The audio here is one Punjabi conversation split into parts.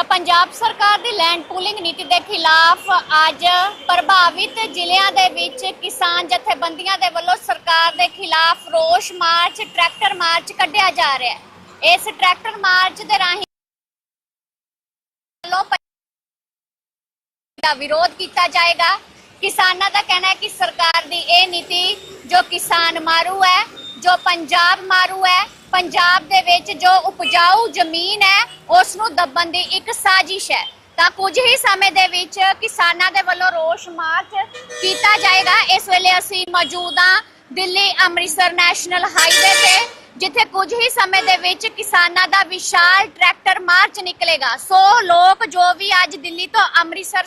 ਤਾਂ ਪੰਜਾਬ ਸਰਕਾਰ ਦੀ ਲੈਂਡ ਪੂਲਿੰਗ ਨੀਤੀ ਦੇ ਖਿਲਾਫ ਅੱਜ ਪ੍ਰਭਾਵਿਤ ਜ਼ਿਲ੍ਹਿਆਂ ਦੇ ਵਿੱਚ ਕਿਸਾਨ ਜਥੇਬੰਦੀਆਂ ਦੇ ਵੱਲੋਂ ਸਰਕਾਰ ਦੇ ਖਿਲਾਫ ਰੋਸ ਮਾਰਚ, ਟਰੈਕਟਰ ਮਾਰਚ ਕੱਢਿਆ ਜਾ ਰਿਹਾ ਹੈ। ਇਸ ਟਰੈਕਟਰ ਮਾਰਚ ਦੇ ਰਾਹੀਂ ਦਾ ਵਿਰੋਧ ਕੀਤਾ ਜਾਏਗਾ। ਕਿਸਾਨਾਂ ਦਾ ਕਹਿਣਾ ਹੈ ਕਿ ਸਰਕਾਰ ਦੀ ਇਹ ਨੀਤੀ ਜੋ ਕਿਸਾਨ ਮਾਰੂ ਹੈ ਜੋ ਪੰਜਾਬ ਮਾਰੂ ਹੈ, ਪੰਜਾਬ ਦੇ ਵਿੱਚ ਜੋ ਉਪਜਾਊ ਜ਼ਮੀਨ ਹੈ ਉਸ ਨੂੰ ਦੱਬਣ ਦੀ ਇੱਕ ਸਾਜ਼ਿਸ਼ ਹੈ। ਤਾਂ ਕੁਝ ਹੀ ਸਮੇਂ ਦੇ ਵਿੱਚ ਕਿਸਾਨਾਂ ਦੇ ਵੱਲੋਂ ਰੋਸ ਮਾਰਚ ਕੀਤਾ ਜਾਏਗਾ। ਇਸ ਵੇਲੇ ਅਸੀਂ ਮੌਜੂਦ ਹਾਂ ਦਿੱਲੀ ਅੰਮ੍ਰਿਤਸਰ ਨੈਸ਼ਨਲ ਹਾਈਵੇ ਤੇ, ਜਿੱਥੇ ਕੁਝ ਹੀ ਸਮੇਂ ਦੇ ਵਿੱਚ ਕਿਸਾਨਾਂ ਦਾ ਵਿਸ਼ਾਲ ਟਰੈਕਟਰ ਮਾਰਚ ਨਿਕਲੇਗਾ। ਸੋ ਲੋਕ ਜੋ ਵੀ ਅੱਜ ਦਿੱਲੀ ਤੋਂ ਅੰਮ੍ਰਿਤਸਰ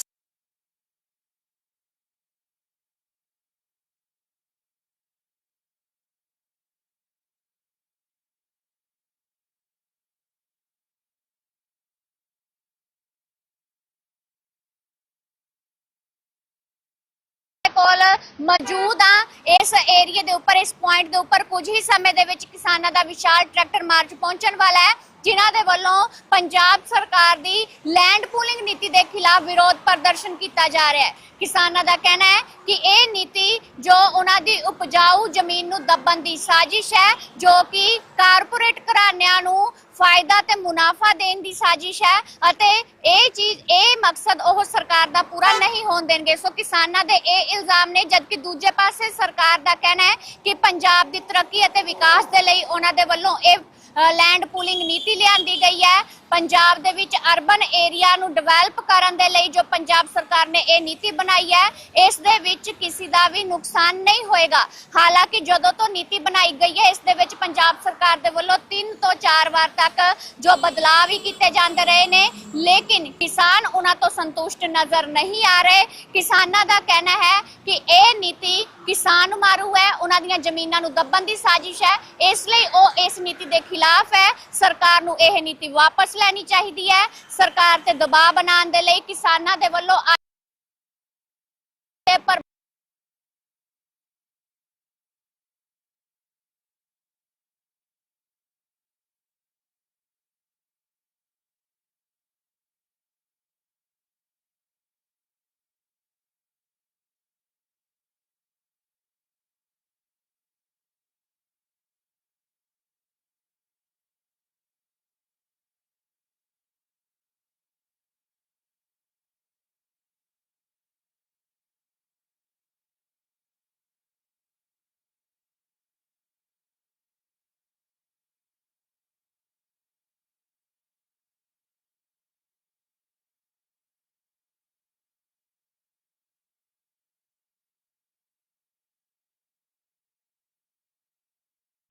ਕੋਲ ਮੌਜੂਦ ਆ। ਇਸ ਏਰੀਆ ਦੇ ਉੱਪਰ, ਇਸ ਪੁਆਇੰਟ ਦੇ ਉੱਪਰ ਕੁਝ ਹੀ ਸਮੇਂ ਦੇ ਵਿੱਚ ਕਿਸਾਨਾਂ ਦਾ ਵਿਸ਼ਾਲ ਟਰੈਕਟਰ ਮਾਰਚ ਪਹੁੰਚਣ ਵਾਲਾ ਹੈ, ਜਿਨ੍ਹਾਂ ਦੇ ਵੱਲੋਂ ਪੰਜਾਬ ਸਰਕਾਰ ਦੀ ਲੈਂਡ ਪੂਲਿੰਗ ਨੀਤੀ ਦੇ ਖਿਲਾਫ ਵਿਰੋਧ ਪ੍ਰਦਰਸ਼ਨ ਕੀਤਾ ਜਾ ਰਿਹਾ ਹੈ। ਕਿਸਾਨਾਂ ਦਾ ਕਹਿਣਾ ਹੈ ਕਿ ਇਹ ਨੀਤੀ ਜੋ ਉਹਨਾਂ ਦੀ ਉਪਜਾਊ ਜ਼ਮੀਨ ਨੂੰ ਦੱਬਣ ਦੀ ਸਾਜ਼ਿਸ਼ ਹੈ, ਜੋ ਕਿ ਕਾਰਪੋਰੇਟ ਘਰਾਣਿਆਂ ਨੂੰ ਫਾਇਦਾ ਤੇ ਮੁਨਾਫਾ ਦੇਣ ਦੀ ਸਾਜ਼ਿਸ਼ ਹੈ ਅਤੇ ਇਹ ਚੀਜ਼, ਇਹ ਮਕਸਦ ਉਹ ਸਰਕਾਰ ਦਾ ਪੂਰਾ ਨਹੀਂ ਹੋਣ ਦੇਣਗੇ। ਸੋ ਕਿਸਾਨਾਂ ਦੇ ਇਹ ਇਲਜ਼ਾਮ ਨੇ, ਜਦਕਿ ਦੂਜੇ ਪਾਸੇ ਸਰਕਾਰ ਦਾ ਕਹਿਣਾ ਹੈ ਕਿ ਪੰਜਾਬ ਦੀ ਤਰੱਕੀ ਅਤੇ ਵਿਕਾਸ ਦੇ ਲਈ ਉਹਨਾਂ ਦੇ ਵੱਲੋਂ ਇਹ ਲੈਂਡ ਪੂਲਿੰਗ ਨੀਤੀ ਲਿਆਂਦੀ ਗਈ ਹੈ। ਪੰਜਾਬ ਦੇ ਵਿੱਚ ਅਰਬਨ ਏਰੀਆ ਨੂੰ ਡਿਵੈਲਪ ਕਰਨ ਦੇ ਲਈ ਜੋ ਪੰਜਾਬ ਸਰਕਾਰ ਨੇ ਇਹ ਨੀਤੀ ਬਣਾਈ ਹੈ, ਇਸ ਦੇ ਵਿੱਚ ਕਿਸੇ ਦਾ ਵੀ ਨੁਕਸਾਨ ਨਹੀਂ ਹੋਏਗਾ। ਹਾਲਾਂਕਿ ਜਦੋਂ ਤੋਂ ਨੀਤੀ ਬਣਾਈ ਗਈ ਹੈ, ਇਸ ਦੇ ਵਿੱਚ ਪੰਜਾਬ ਸਰਕਾਰ ਦੇ ਵੱਲੋਂ 3 ਤੋਂ 4 ਵਾਰ ਤੱਕ ਜੋ ਬਦਲਾਅ ਵੀ ਕੀਤੇ ਜਾਂਦੇ ਰਹੇ ਨੇ, ਲੇਕਿਨ ਕਿਸਾਨ ਉਹਨਾਂ ਤੋਂ ਸੰਤੁਸ਼ਟ ਨਜ਼ਰ ਨਹੀਂ ਆ ਰਹੇ। ਕਿਸਾਨਾਂ ਦਾ ਕਹਿਣਾ ਹੈ ਕਿ ਇਹ ਨੀਤੀ ਕਿਸਾਨ ਮਾਰੂ ਹੈ, ਉਹਨਾਂ ਦੀਆਂ ਜ਼ਮੀਨਾਂ ਨੂੰ ਦੱਬਣ ਦੀ ਸਾਜ਼ਿਸ਼ ਹੈ, ਇਸ ਲਈ ਉਹ ਇਸ ਨੀਤੀ ਦੇ ਖਿਲਾਫ ਹੈ। ਸਰਕਾਰ ਨੂੰ ਇਹ ਨੀਤੀ ਵਾਪਸ ਲੈਣੀ ਚਾਹੀਦੀ ਹੈ। ਸਰਕਾਰ ਤੇ ਦਬਾਅ ਬਣਾਉਣ ਦੇ ਲਈ ਕਿਸਾਨਾਂ ਦੇ ਵੱਲੋਂ ਤੇ ਪਰ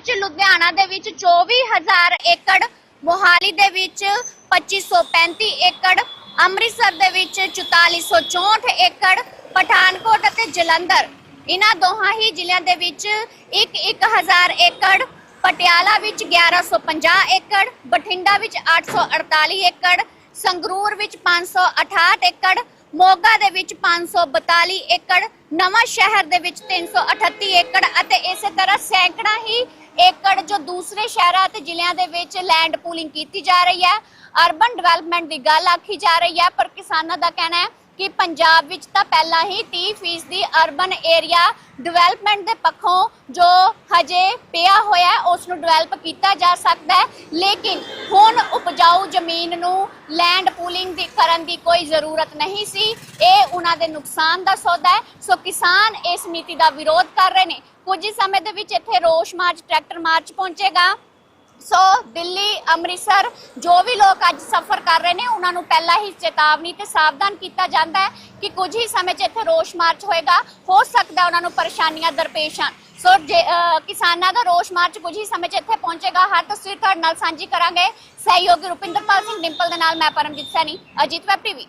ਵਿੱਚ, ਲੁਧਿਆਣਾ ਦੇ ਵਿੱਚ 24000 ਏਕੜ, ਮੋਹਾਲੀ ਦੇ ਵਿੱਚ 2535 ਏਕੜ, ਅੰਮ੍ਰਿਤਸਰ ਦੇ ਵਿੱਚ 4464 ਏਕੜ, ਪਠਾਨਕੋਟ ਅਤੇ ਜਲੰਧਰ। ਇਹਨਾਂ ਦੋਹਾਂ ਹੀ ਜ਼ਿਲ੍ਹਿਆਂ ਦੇ ਵਿੱਚ 1-1000 ਏਕੜ, ਪਟਿਆਲਾ ਵਿੱਚ 1150 ਏਕੜ, ਬਠਿੰਡਾ ਵਿੱਚ 848 ਏਕੜ, ਸੰਗਰੂਰ ਵਿੱਚ 568 ਏਕੜ, ਮੋਗਾ ਦੇ ਵਿੱਚ 542 ਏਕੜ ਨਵਾਂ ਸ਼ਹਿਰ ਦੇ ਵਿੱਚ 338 ਏਕੜ ਅਤੇ ਇਸੇ ਤਰ੍ਹਾਂ ਸੈਂਕੜਾ ਹੀ ਏਕੜ ਜੋ ਦੂਸਰੇ ਸ਼ਹਿਰਾਂ ਅਤੇ ਜ਼ਿਲ੍ਹਿਆਂ ਦੇ ਵਿੱਚ ਲੈਂਡ ਪੂਲਿੰਗ ਕੀਤੀ ਜਾ ਰਹੀ ਹੈ। ਅਰਬਨ ਡਿਵੈਲਪਮੈਂਟ ਦੀ ਗੱਲ ਆਖੀ ਜਾ ਰਹੀ ਹੈ, ਪਰ ਕਿਸਾਨਾਂ ਦਾ ਕਹਿਣਾ ਹੈ ਕਿ ਪੰਜਾਬ ਵਿੱਚ ਤਾਂ ਪਹਿਲਾਂ ਹੀ 30% ਦੀ ਅਰਬਨ ਏਰੀਆ ਡਿਵੈਲਪਮੈਂਟ ਦੇ ਪੱਖੋਂ ਜੋ ਹਜੇ ਪਿਆ ਹੋਇਆ ਹੈ ਉਸ ਨੂੰ ਡਿਵੈਲਪ ਕੀਤਾ ਜਾ ਸਕਦਾ ਹੈ। ਲੇਕਿਨ ਹੁਣ ਉਪਜਾਊ ਜ਼ਮੀਨ ਨੂੰ ਲੈਂਡ ਪੂਲਿੰਗ ਦੀ ਕਰਨ ਦੀ ਕੋਈ ਜ਼ਰੂਰਤ ਨਹੀਂ ਸੀ। ਇਹ ਉਹਨਾਂ ਦੇ ਨੁਕਸਾਨ ਦਾ ਸੌਦਾ ਹੈ। ਸੋ ਕਿਸਾਨ ਇਸ ਨੀਤੀ ਦਾ ਵਿਰੋਧ ਕਰ ਰਹੇ ਨੇ। ਕੁਝ ਸਮੇਂ ਦੇ ਵਿੱਚ ਇੱਥੇ ਰੋਸ਼ ਮਾਰਚ, ਟਰੈਕਟਰ ਮਾਰਚ ਪਹੁੰਚੇਗਾ। ਸੋ ਦਿੱਲੀ ਅੰਮ੍ਰਿਤਸਰ ਜੋ ਵੀ ਲੋਕ ਅੱਜ ਸਫ਼ਰ ਕਰ ਰਹੇ ਨੇ ਉਹਨਾਂ ਨੂੰ ਪਹਿਲਾਂ ਹੀ ਚੇਤਾਵਨੀ ਤੇ ਸਾਵਧਾਨ ਕੀਤਾ ਜਾਂਦਾ ਹੈ ਕਿ ਕੁਝ ਹੀ ਸਮੇਂ 'ਚ ਇੱਥੇ ਰੋਸ਼ ਮਾਰਚ ਹੋਏਗਾ। ਹੋ ਸਕਦਾ ਉਹਨਾਂ ਨੂੰ ਪਰੇਸ਼ਾਨੀਆਂ ਦਰਪੇਸ਼ ਆਉਣ। ਸੋ ਜੇ, ਕਿਸਾਨਾਂ ਦਾ ਰੋਸ਼ ਮਾਰਚ ਕੁਝ ਹੀ ਸਮੇਂ 'ਚ ਇੱਥੇ ਪਹੁੰਚੇਗਾ। ਹਰ ਤਸਵੀਰ ਤੁਹਾਡੇ ਨਾਲ ਸਾਂਝੀ ਕਰਾਂਗੇ। ਸਹਿਯੋਗੀ ਰੁਪਿੰਦਰਪਾਲ ਸਿੰਘ ਡਿੰਪਲ ਦੇ ਨਾਲ ਮੈਂ ਪਰਮਜੀਤ ਸੈਣੀ ਅਜੀਤ ਵੈਬ ਟੀਵੀ।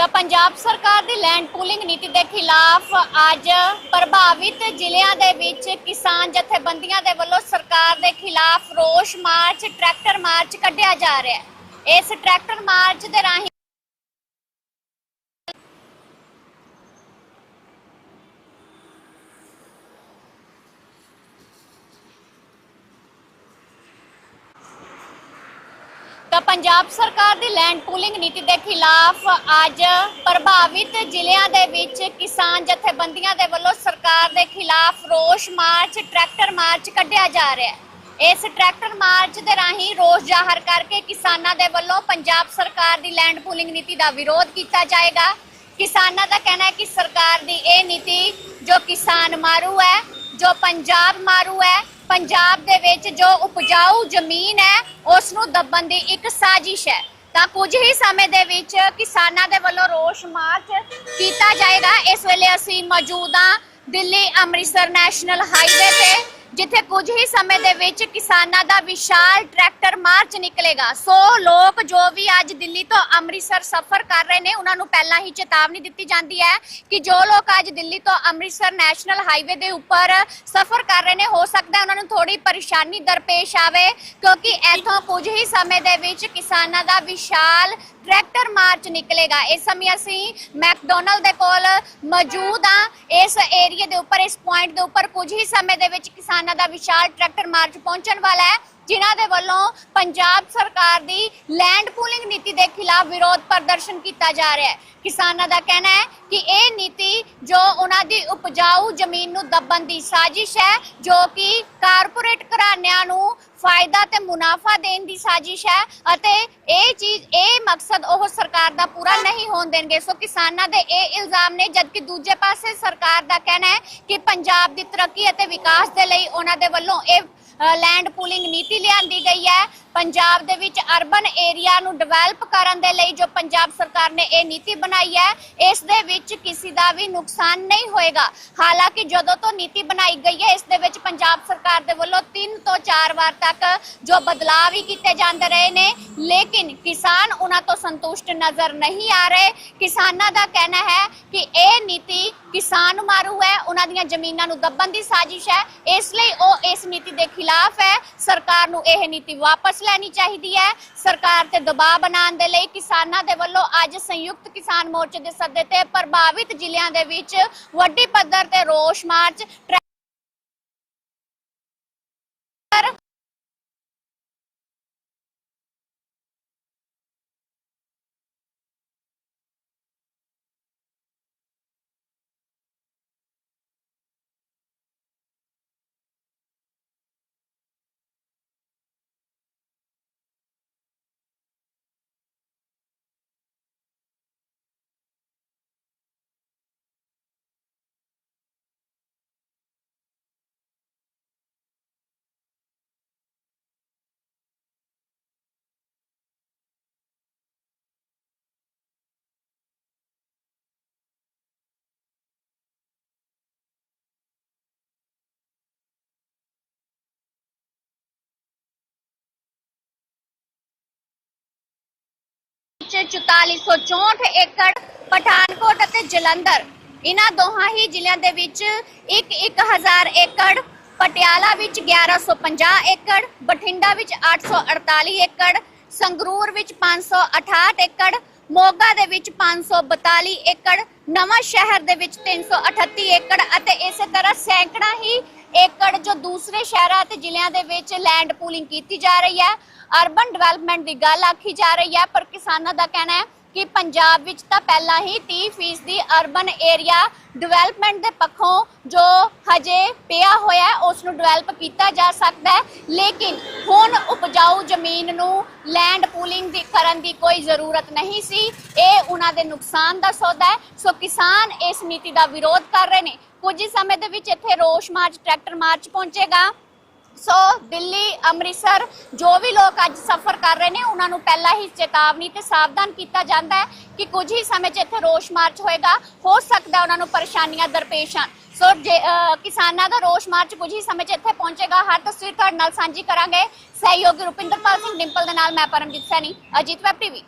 ਤਾਂ ਪੰਜਾਬ ਸਰਕਾਰ ਦੀ ਲੈਂਡ ਪੂਲਿੰਗ ਨੀਤੀ ਦੇ ਖਿਲਾਫ ਅੱਜ ਪ੍ਰਭਾਵਿਤ ਜ਼ਿਲ੍ਹਿਆਂ ਦੇ ਵਿੱਚ ਕਿਸਾਨ ਜਥੇਬੰਦੀਆਂ ਦੇ ਵੱਲੋਂ ਸਰਕਾਰ ਦੇ ਖਿਲਾਫ ਰੋਸ ਮਾਰਚ, ਟਰੈਕਟਰ ਮਾਰਚ ਕੱਢਿਆ ਜਾ ਰਿਹਾ ਹੈ। ਇਸ ਟਰੈਕਟਰ ਮਾਰਚ ਦੇ ਰਾਹੀਂ ਤਾਂ ਪੰਜਾਬ ਸਰਕਾਰ ਦੀ ਲੈਂਡ ਪੂਲਿੰਗ ਨੀਤੀ ਦੇ ਖਿਲਾਫ ਅੱਜ ਪ੍ਰਭਾਵਿਤ ਜ਼ਿਲ੍ਹਿਆਂ ਦੇ ਵਿੱਚ ਕਿਸਾਨ ਜਥੇਬੰਦੀਆਂ ਦੇ ਵੱਲੋਂ ਸਰਕਾਰ ਦੇ ਖਿਲਾਫ ਰੋਸ ਮਾਰਚ, ਟਰੈਕਟਰ ਮਾਰਚ ਕੱਢਿਆ ਜਾ ਰਿਹਾ ਹੈ। ਇਸ ਟਰੈਕਟਰ ਮਾਰਚ ਦੇ ਰਾਹੀਂ ਰੋਸ ਜ਼ਾਹਰ ਕਰਕੇ ਕਿਸਾਨਾਂ ਦੇ ਵੱਲੋਂ ਪੰਜਾਬ ਸਰਕਾਰ ਦੀ ਲੈਂਡ ਪੂਲਿੰਗ ਨੀਤੀ ਦਾ ਵਿਰੋਧ ਕੀਤਾ ਜਾਏਗਾ। ਕਿਸਾਨਾਂ ਦਾ ਕਹਿਣਾ ਹੈ ਕਿ ਸਰਕਾਰ ਦੀ ਇਹ ਨੀਤੀ ਜੋ ਕਿਸਾਨ ਮਾਰੂ ਹੈ, ਜੋ ਪੰਜਾਬ ਮਾਰੂ ਹੈ ਪੰਜਾਬ ਦੇ ਵਿੱਚ ਜੋ ਉਪਜਾਊ ਜ਼ਮੀਨ ਹੈ ਉਸ ਨੂੰ ਦੱਬਣ ਦੀ ਇੱਕ ਸਾਜ਼ਿਸ਼ ਹੈ। ਤਾਂ ਕੁਝ ਹੀ ਸਮੇਂ ਦੇ ਵਿੱਚ ਕਿਸਾਨਾਂ ਦੇ ਵੱਲੋਂ ਰੋਸ ਮਾਰਚ ਕੀਤਾ ਜਾਏਗਾ। ਇਸ ਵੇਲੇ ਅਸੀਂ ਮੌਜੂਦ ਹਾਂ ਦਿੱਲੀ ਅੰਮ੍ਰਿਤਸਰ ਨੈਸ਼ਨਲ ਹਾਈਵੇ ਤੇ। ਜਿੱਥੇ ਕੁਝ ਹੀ ਸਮੇਂ ਦੇ ਵਿੱਚ ਕਿਸਾਨਾਂ ਦਾ ਵਿਸ਼ਾਲ ਟਰੈਕਟਰ ਮਾਰਚ ਨਿਕਲੇਗਾ। ਸੋ ਲੋਕ ਜੋ ਵੀ ਅੱਜ ਦਿੱਲੀ ਤੋਂ ਅੰਮ੍ਰਿਤਸਰ ਸਫ਼ਰ ਕਰ ਰਹੇ ਨੇ, ਉਹਨਾਂ ਨੂੰ ਪਹਿਲਾਂ ਹੀ ਚੇਤਾਵਨੀ ਦਿੱਤੀ ਜਾਂਦੀ ਹੈ ਕਿ ਜੋ ਲੋਕ ਅੱਜ ਦਿੱਲੀ ਤੋਂ ਅੰਮ੍ਰਿਤਸਰ ਨੈਸ਼ਨਲ ਹਾਈਵੇ ਦੇ ਉੱਪਰ ਸਫ਼ਰ ਕਰ ਰਹੇ ਨੇ, ਹੋ ਸਕਦਾ ਉਹਨਾਂ ਨੂੰ ਥੋੜੀ ਪਰੇਸ਼ਾਨੀ ਦਰਪੇਸ਼ ਆਵੇ, ਕਿਉਂਕਿ ਇੱਥੋਂ ਕੁਝ ਹੀ ਸਮੇਂ ਦੇ ਵਿੱਚ ਕਿਸਾਨਾਂ ਦਾ ਵਿਸ਼ਾਲ ਟਰੈਕਟਰ ਮਾਰਚ ਨਿਕਲੇਗਾ। ਇਸ ਸਮੇਂ ਅਸੀਂ ਮੈਕਡੋਨਲਡ ਦੇ ਕੋਲ ਮੌਜੂਦ ਆ ਇਸ ਏਰੀਆ ਦੇ ਉੱਪਰ, ਇਸ ਪੁਆਇੰਟ ਦੇ ਉੱਪਰ ਕੁਝ ਹੀ ਸਮੇਂ ਦੇ ਵਿੱਚ ਕਿਸਾਨਾਂ ਦਾ ਵਿਸ਼ਾਲ ਟਰੈਕਟਰ ਮਾਰਚ ਪਹੁੰਚਣ ਵਾਲਾ ਹੈ, ਜਿਨ੍ਹਾਂ ਦੇ ਵੱਲੋਂ ਪੰਜਾਬ ਸਰਕਾਰ ਦੀ ਲੈਂਡ ਪੂਲਿੰਗ ਨੀਤੀ ਦੇ ਖਿਲਾਫ ਵਿਰੋਧ ਪ੍ਰਦਰਸ਼ਨ ਕੀਤਾ ਜਾ ਰਿਹਾ ਹੈ। ਕਿਸਾਨਾਂ ਦਾ ਕਹਿਣਾ ਹੈ ਕਿ ਇਹ ਨੀਤੀ ਜੋ ਉਹਨਾਂ ਦੀ ਉਪਜਾਊ ਜ਼ਮੀਨ ਨੂੰ ਦੱਬਣ ਦੀ ਸਾਜ਼ਿਸ਼ ਹੈ, ਜੋ ਕਿ ਕਾਰਪੋਰੇਟ ਘਰਾਣਿਆਂ ਨੂੰ ਫਾਇਦਾ ਤੇ ਮੁਨਾਫਾ ਦੇਣ ਦੀ ਸਾਜ਼ਿਸ਼ ਹੈ ਅਤੇ ਇਹ ਚੀਜ਼, ਇਹ ਮਕਸਦ ਉਹ ਸਰਕਾਰ ਦਾ ਪੂਰਾ ਨਹੀਂ ਹੋਣ ਦੇਣਗੇ। ਸੋ ਕਿਸਾਨਾਂ ਦੇ ਇਹ ਇਲਜ਼ਾਮ ਨੇ, ਜਦਕਿ ਦੂਜੇ ਪਾਸੇ ਸਰਕਾਰ ਦਾ ਕਹਿਣਾ ਹੈ ਕਿ ਪੰਜਾਬ ਦੀ ਤਰੱਕੀ ਅਤੇ ਵਿਕਾਸ ਦੇ ਲਈ ਉਹਨਾਂ ਦੇ ਵੱਲੋਂ ਇਹ ਲੈਂਡ ਪੂਲਿੰਗ ਨੀਤੀ ਲਿਆਂਦੀ ਗਈ ਹੈ। ਪੰਜਾਬ ਦੇ ਵਿੱਚ ਅਰਬਨ ਏਰੀਆ ਨੂੰ ਡਿਵੈਲਪ ਕਰਨ ਦੇ ਲਈ ਜੋ ਪੰਜਾਬ ਸਰਕਾਰ ਨੇ ਇਹ ਨੀਤੀ ਬਣਾਈ ਹੈ, ਇਸ ਦੇ ਵਿੱਚ ਕਿਸੇ ਦਾ ਵੀ ਨੁਕਸਾਨ ਨਹੀਂ ਹੋਏਗਾ। ਹਾਲਾਂਕਿ ਜਦੋਂ ਤੋਂ ਨੀਤੀ ਬਣਾਈ ਗਈ ਹੈ, ਇਸ ਦੇ ਵਿੱਚ ਪੰਜਾਬ ਸਰਕਾਰ ਦੇ ਵੱਲੋਂ 3 ਤੋਂ 4 ਵਾਰ ਤੱਕ ਜੋ ਬਦਲਾਅ ਵੀ ਕੀਤੇ ਜਾਂਦੇ ਰਹੇ ਨੇ, ਲੇਕਿਨ ਕਿਸਾਨ ਉਹਨਾਂ ਤੋਂ ਸੰਤੁਸ਼ਟ ਨਜ਼ਰ ਨਹੀਂ ਆ ਰਹੇ। ਕਿਸਾਨਾਂ ਦਾ ਕਹਿਣਾ ਹੈ ਕਿ ਇਹ ਨੀਤੀ ਕਿਸਾਨ ਮਾਰੂ ਹੈ, ਉਹਨਾਂ ਦੀਆਂ ਜ਼ਮੀਨਾਂ ਨੂੰ ਦੱਬਣ ਦੀ ਸਾਜ਼ਿਸ਼ ਹੈ। ਇਸ ਲਈ ਉਹ ਇਸ ਨੀਤੀ ਦੇ ਖਿਲਾਫ ਖਿਲਾਫ਼ ਹੈ। ਸਰਕਾਰ ਨੂੰ ਇਹ ਨੀਤੀ ਵਾਪਸ ਲੈਣੀ ਚਾਹੀਦੀ ਹੈ। ਸਰਕਾਰ ਤੇ ਦਬਾਅ ਬਣਾਉਣ ਦੇ ਲਈ ਕਿਸਾਨਾਂ ਦੇ ਵੱਲੋਂ ਅੱਜ ਸੰਯੁਕਤ ਕਿਸਾਨ ਮੋਰਚੇ ਦੇ ਸੱਦੇ ਤੇ ਪ੍ਰਭਾਵਿਤ ਜ਼ਿਲ੍ਹਿਆਂ ਦੇ ਵਿੱਚ ਵੱਡੀ ਪੱਧਰ ਤੇ ਰੋਸ ਮਾਰਚ ਟਰੈਕਟਰ ਵਿੱਚ 4464 ਏਕੜ ਪਠਾਨਕੋਟ ਅਤੇ ਜਲੰਧਰ। ਇਹਨਾਂ ਦੋਹਾਂ ਹੀ ਜ਼ਿਲ੍ਹਿਆਂ ਦੇ ਵਿੱਚ 1-1000 ਏਕੜ, ਪਟਿਆਲਾ ਵਿੱਚ 1150 ਏਕੜ, ਬਠਿੰਡਾ ਵਿੱਚ 848 ਏਕੜ, ਸੰਗਰੂਰ ਵਿੱਚ 568 ਏਕੜ, ਮੋਗਾ ਦੇ ਵਿੱਚ 542 ਏਕੜ ਨਵਾਂ ਸ਼ਹਿਰ ਦੇ ਵਿੱਚ 338 ਏਕੜ ਅਤੇ ਇਸੇ ਤਰ੍ਹਾਂ ਸੈਂਕੜਾ ਹੀ ਏਕੜ ਜੋ ਦੂਸਰੇ ਸ਼ਹਿਰਾਂ ਅਤੇ ਜ਼ਿਲ੍ਹਿਆਂ ਦੇ ਵਿੱਚ ਲੈਂਡ ਪੂਲਿੰਗ ਕੀਤੀ ਜਾ ਰਹੀ ਹੈ। ਅਰਬਨ ਡਿਵੈਲਪਮੈਂਟ ਦੀ ਗੱਲ ਆਖੀ ਜਾ ਰਹੀ ਹੈ, ਪਰ ਕਿਸਾਨਾਂ ਦਾ ਕਹਿਣਾ ਹੈ ਕਿ ਪੰਜਾਬ ਵਿੱਚ ਤਾਂ ਪਹਿਲਾਂ ਹੀ 30% ਦੀ ਅਰਬਨ ਏਰੀਆ ਡਿਵੈਲਪਮੈਂਟ ਦੇ ਪੱਖੋਂ ਜੋ ਹਜੇ ਪਿਆ ਹੋਇਆ ਉਸ ਨੂੰ ਡਿਵੈਲਪ ਕੀਤਾ ਜਾ ਸਕਦਾ ਹੈ। ਲੇਕਿਨ ਹੁਣ ਉਪਜਾਊ ਜ਼ਮੀਨ ਨੂੰ ਲੈਂਡ ਪੂਲਿੰਗ ਦੀ ਕਰਨ ਦੀ ਕੋਈ ਜ਼ਰੂਰਤ ਨਹੀਂ ਸੀ। ਇਹ ਉਹਨਾਂ ਦੇ ਨੁਕਸਾਨ ਦਾ ਸੌਦਾ ਹੈ। ਸੋ ਕਿਸਾਨ ਇਸ ਨੀਤੀ ਦਾ ਵਿਰੋਧ ਕਰ ਰਹੇ ਨੇ। ਕੁਝ ਹੀ ਸਮੇਂ ਦੇ ਵਿੱਚ ਇੱਥੇ ਰੋਸ ਮਾਰਚ, ਟਰੈਕਟਰ ਮਾਰਚ ਪਹੁੰਚੇਗਾ। ਸੋ ਦਿੱਲੀ, ਅੰਮ੍ਰਿਤਸਰ, ਜੋ ਵੀ ਲੋਕ ਅੱਜ ਸਫ਼ਰ ਕਰ ਰਹੇ ਨੇ, ਉਹਨਾਂ ਨੂੰ ਪਹਿਲਾਂ ਹੀ ਚੇਤਾਵਨੀ ਤੇ ਸਾਵਧਾਨ ਕੀਤਾ ਜਾਂਦਾ ਹੈ ਕਿ ਕੁਝ ਹੀ ਸਮੇਂ 'ਚ ਇੱਥੇ ਰੋਸ ਮਾਰਚ ਹੋਏਗਾ। ਹੋ ਸਕਦਾ ਉਹਨਾਂ ਨੂੰ ਪਰੇਸ਼ਾਨੀਆਂ ਦਰਪੇਸ਼ ਆਉਣ। ਸੋ ਜੇ ਕਿਸਾਨਾਂ ਦਾ ਰੋਸ ਮਾਰਚ ਕੁਝ ਹੀ ਸਮੇਂ 'ਚ ਇੱਥੇ ਪਹੁੰਚੇਗਾ। ਹਰ ਤਸਵੀਰ ਤੁਹਾਡੇ ਨਾਲ ਸਾਂਝੀ ਕਰਾਂਗੇ। ਸਹਿਯੋਗੀ ਰੁਪਿੰਦਰਪਾਲ ਸਿੰਘ ਡਿੰਪਲ ਦੇ ਨਾਲ ਮੈਂ ਪਰਮਜੀਤ ਸੈਣੀ, ਅਜੀਤ ਵੈਬ ਟੀਵੀ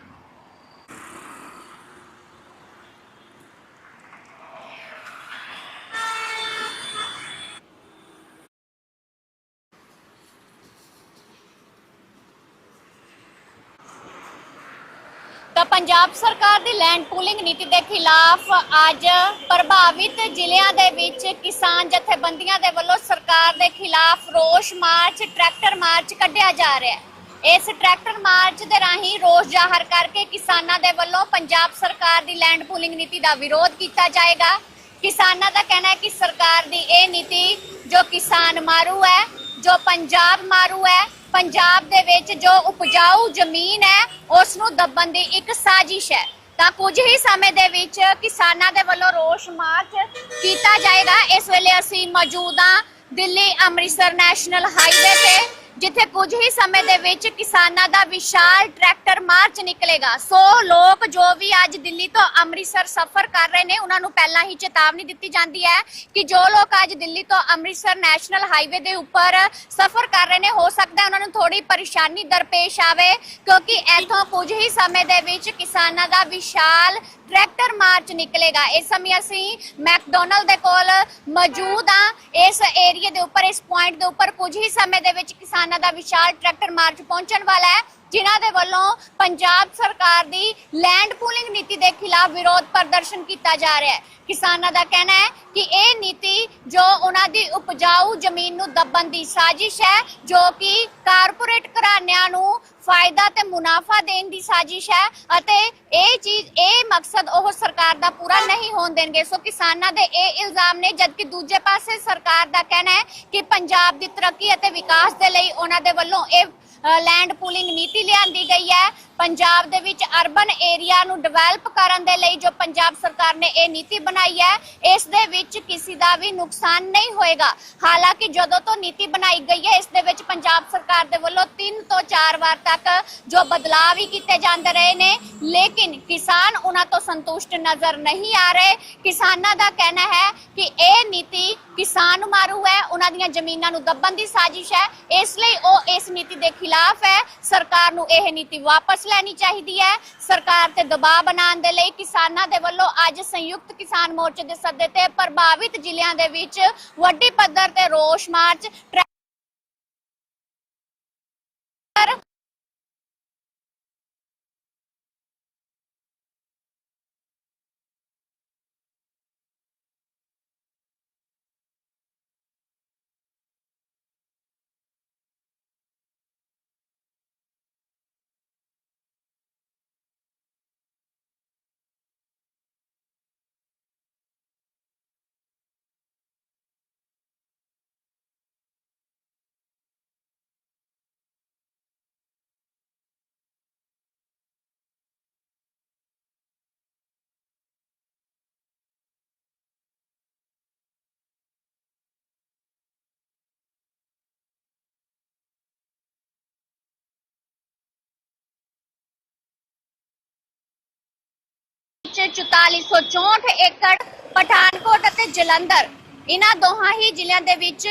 ਤਾਂ ਪੰਜਾਬ ਸਰਕਾਰ ਦੀ ਲੈਂਡ ਪੂਲਿੰਗ ਨੀਤੀ ਦੇ ਖਿਲਾਫ ਅੱਜ ਪ੍ਰਭਾਵਿਤ ਜ਼ਿਲ੍ਹਿਆਂ ਦੇ ਵਿੱਚ ਕਿਸਾਨ ਜਥੇਬੰਦੀਆਂ ਦੇ ਵੱਲੋਂ ਸਰਕਾਰ ਦੇ ਖਿਲਾਫ ਰੋਸ ਮਾਰਚ, ਟਰੈਕਟਰ ਮਾਰਚ ਕੱਢਿਆ ਜਾ ਰਿਹਾ ਹੈ। ਇਸ ਟਰੈਕਟਰ ਮਾਰਚ ਦੇ ਰਾਹੀਂ ਰੋਸ ਜ਼ਾਹਰ ਕਰਕੇ ਕਿਸਾਨਾਂ ਦੇ ਵੱਲੋਂ ਪੰਜਾਬ ਸਰਕਾਰ ਦੀ ਲੈਂਡ ਪੂਲਿੰਗ ਨੀਤੀ ਦਾ ਵਿਰੋਧ ਕੀਤਾ ਜਾਏਗਾ। ਕਿਸਾਨਾਂ ਦਾ ਕਹਿਣਾ ਹੈ ਕਿ ਸਰਕਾਰ ਦੀ ਇਹ ਨੀਤੀ ਜੋ ਕਿਸਾਨ ਮਾਰੂ ਹੈ, ਜੋ ਪੰਜਾਬ ਮਾਰੂ ਹੈ ਪੰਜਾਬ ਦੇ ਵਿੱਚ ਜੋ ਉਪਜਾਊ ਜ਼ਮੀਨ ਹੈ ਉਸ ਨੂੰ ਦੱਬਣ ਦੀ ਇੱਕ ਸਾਜ਼ਿਸ਼ ਹੈ। ਤਾਂ ਕੁਝ ਹੀ ਸਮੇਂ ਦੇ ਵਿੱਚ ਕਿਸਾਨਾਂ ਦੇ ਵੱਲੋਂ ਰੋਸ ਮਾਰਚ ਕੀਤਾ ਜਾਏਗਾ। ਇਸ ਵੇਲੇ ਅਸੀਂ ਮੌਜੂਦ ਹਾਂ ਦਿੱਲੀ ਅੰਮ੍ਰਿਤਸਰ ਨੈਸ਼ਨਲ ਹਾਈਵੇ ਤੇ। ਜਿੱਥੇ ਕੁਝ ਹੀ ਸਮੇਂ ਦੇ ਵਿੱਚ ਕਿਸਾਨਾਂ ਦਾ ਵਿਸ਼ਾਲ ਟਰੈਕਟਰ ਮਾਰਚ ਨਿਕਲੇਗਾ। ਸੋ ਲੋਕ ਜੋ ਵੀ ਅੱਜ ਦਿੱਲੀ ਤੋਂ ਅੰਮ੍ਰਿਤਸਰ ਸਫ਼ਰ ਕਰ ਰਹੇ ਨੇ, ਉਹਨਾਂ ਨੂੰ ਪਹਿਲਾਂ ਹੀ ਚੇਤਾਵਨੀ ਦਿੱਤੀ ਜਾਂਦੀ ਹੈ ਕਿ ਜੋ ਲੋਕ ਅੱਜ ਦਿੱਲੀ ਤੋਂ ਅੰਮ੍ਰਿਤਸਰ ਨੈਸ਼ਨਲ ਹਾਈਵੇ ਦੇ ਉੱਪਰ ਸਫ਼ਰ ਕਰ ਰਹੇ ਨੇ, ਹੋ ਸਕਦਾ ਉਹਨਾਂ ਨੂੰ ਥੋੜੀ ਪਰੇਸ਼ਾਨੀ ਦਰਪੇਸ਼ ਆਵੇ, ਕਿਉਂਕਿ ਇੱਥੋਂ ਕੁਝ ਹੀ ਸਮੇਂ ਦੇ ਵਿੱਚ ਕਿਸਾਨਾਂ ਦਾ ਵਿਸ਼ਾਲ ਟਰੈਕਟਰ ਮਾਰਚ ਨਿਕਲੇਗਾ। ਇਸ ਸਮੇਂ ਅਸੀਂ ਮੈਕਡੋਨਲਡ ਦੇ ਕੋਲ ਮੌਜੂਦ ਹਾਂ। ਇਸ ਏਰੀਆ ਦੇ ਉੱਪਰ, ਇਸ ਪੁਆਇੰਟ ਦੇ ਉੱਪਰ ਕੁਝ ਹੀ ਸਮੇਂ ਦੇ ਵਿੱਚ ਕਿਸਾਨ ਦਾ ਵਿਸ਼ਾਲ ਟਰੈਕਟਰ ਮਾਰਚ ਪਹੁੰਚਣ ਵਾਲਾ ਹੈ। ਜਿਨ੍ਹਾਂ ਦੇ ਵੱਲੋਂ ਪੰਜਾਬ ਸਰਕਾਰ ਦੀ ਲੈਂਡ ਪੂਲਿੰਗ ਨੀਤੀ ਦੇ ਖਿਲਾਫ ਵਿਰੋਧ ਪ੍ਰਦਰਸ਼ਨ ਕੀਤਾ ਜਾ ਰਿਹਾ ਹੈ। ਕਿਸਾਨਾਂ ਦਾ ਕਹਿਣਾ ਹੈ ਕਿ ਇਹ ਨੀਤੀ ਜੋ ਉਹਨਾਂ ਦੀ ਉਪਜਾਊ ਜ਼ਮੀਨ ਨੂੰ ਦੱਬਣ ਦੀ ਸਾਜ਼ਿਸ਼ ਹੈ, ਜੋ ਕਿ ਕਾਰਪੋਰੇਟ ਘਰਾਣਿਆਂ ਨੂੰ ਫਾਇਦਾ ਤੇ ਮੁਨਾਫਾ ਦੇਣ ਦੀ ਸਾਜ਼ਿਸ਼ ਹੈ ਅਤੇ ਇਹ ਚੀਜ਼, ਇਹ ਮਕਸਦ ਉਹ ਸਰਕਾਰ ਦਾ ਪੂਰਾ ਨਹੀਂ ਹੋਣ ਦੇਣਗੇ। ਸੋ ਕਿਸਾਨਾਂ ਦੇ ਇਹ ਇਲਜ਼ਾਮ ਨੇ, ਜਦਕਿ ਦੂਜੇ ਪਾਸੇ ਸਰਕਾਰ ਦਾ ਕਹਿਣਾ ਹੈ ਕਿ ਪੰਜਾਬ ਦੀ ਤਰੱਕੀ ਅਤੇ ਵਿਕਾਸ ਦੇ ਲਈ ਉਹਨਾਂ ਦੇ ਵੱਲੋਂ ਇਹ ਲੈਂਡ ਪੂਲਿੰਗ ਨੀਤੀ ਲਿਆਂਦੀ ਗਈ ਹੈ। ਪੰਜਾਬ ਦੇ ਵਿੱਚ ਅਰਬਨ ਏਰੀਆ ਨੂੰ ਡਿਵੈਲਪ ਕਰਨ ਦੇ ਲਈ ਜੋ ਪੰਜਾਬ ਸਰਕਾਰ ਨੇ ਇਹ ਨੀਤੀ ਬਣਾਈ ਹੈ, ਇਸ ਦੇ ਵਿੱਚ ਕਿਸੇ ਦਾ ਵੀ ਨੁਕਸਾਨ ਨਹੀਂ ਹੋਏਗਾ। ਹਾਲਾਂਕਿ ਜਦੋਂ ਤੋਂ ਨੀਤੀ ਬਣਾਈ ਗਈ ਹੈ, ਇਸ ਦੇ ਵਿੱਚ ਪੰਜਾਬ ਸਰਕਾਰ ਦੇ ਵੱਲੋਂ 3 ਤੋਂ 4 ਵਾਰ ਤੱਕ ਜੋ ਬਦਲਾਅ ਵੀ ਕੀਤੇ ਜਾਂਦੇ ਰਹੇ ਨੇ, ਲੇਕਿਨ ਕਿਸਾਨ ਉਹਨਾਂ ਤੋਂ ਸੰਤੁਸ਼ਟ ਨਜ਼ਰ ਨਹੀਂ ਆ ਰਹੇ। ਕਿਸਾਨਾਂ ਦਾ ਕਹਿਣਾ ਹੈ ਕਿ ਇਹ ਨੀਤੀ ਕਿਸਾਨ ਮਾਰੂ ਹੈ, ਉਹਨਾਂ ਦੀਆਂ ਜ਼ਮੀਨਾਂ ਨੂੰ ਦੱਬਣ ਦੀ ਸਾਜ਼ਿਸ਼ ਹੈ। ਇਸ ਲਈ ਉਹ ਇਸ ਨੀਤੀ ਦੇ ਖਿਲਾਫ ਹੈ। ਸਰਕਾਰ ਨੂੰ ਇਹ ਨੀਤੀ ਵਾਪਸ ਲੈਣੀ ਚਾਹੀਦੀ ਹੈ। ਸਰਕਾਰ ਤੇ ਦਬਾਅ ਬਣਾਉਣ ਦੇ ਲਈ ਕਿਸਾਨਾਂ ਦੇ ਵੱਲੋਂ ਅੱਜ ਸੰਯੁਕਤ ਕਿਸਾਨ ਮੋਰਚੇ ਦੇ ਸੱਦੇ ਤੇ ਪ੍ਰਭਾਵਿਤ ਜ਼ਿਲ੍ਹਿਆਂ ਦੇ ਵਿੱਚ ਵੱਡੀ ਪੱਧਰ ਤੇ ਰੋਸ ਮਾਰਚ ਟਰੈ- ਵਿੱਚ 4464 ਏਕੜ ਪਠਾਨਕੋਟ ਅਤੇ ਜਲੰਧਰ। ਇਹਨਾਂ ਦੋਹਾਂ ਹੀ ਜ਼ਿਲ੍ਹਿਆਂ ਦੇ ਵਿੱਚ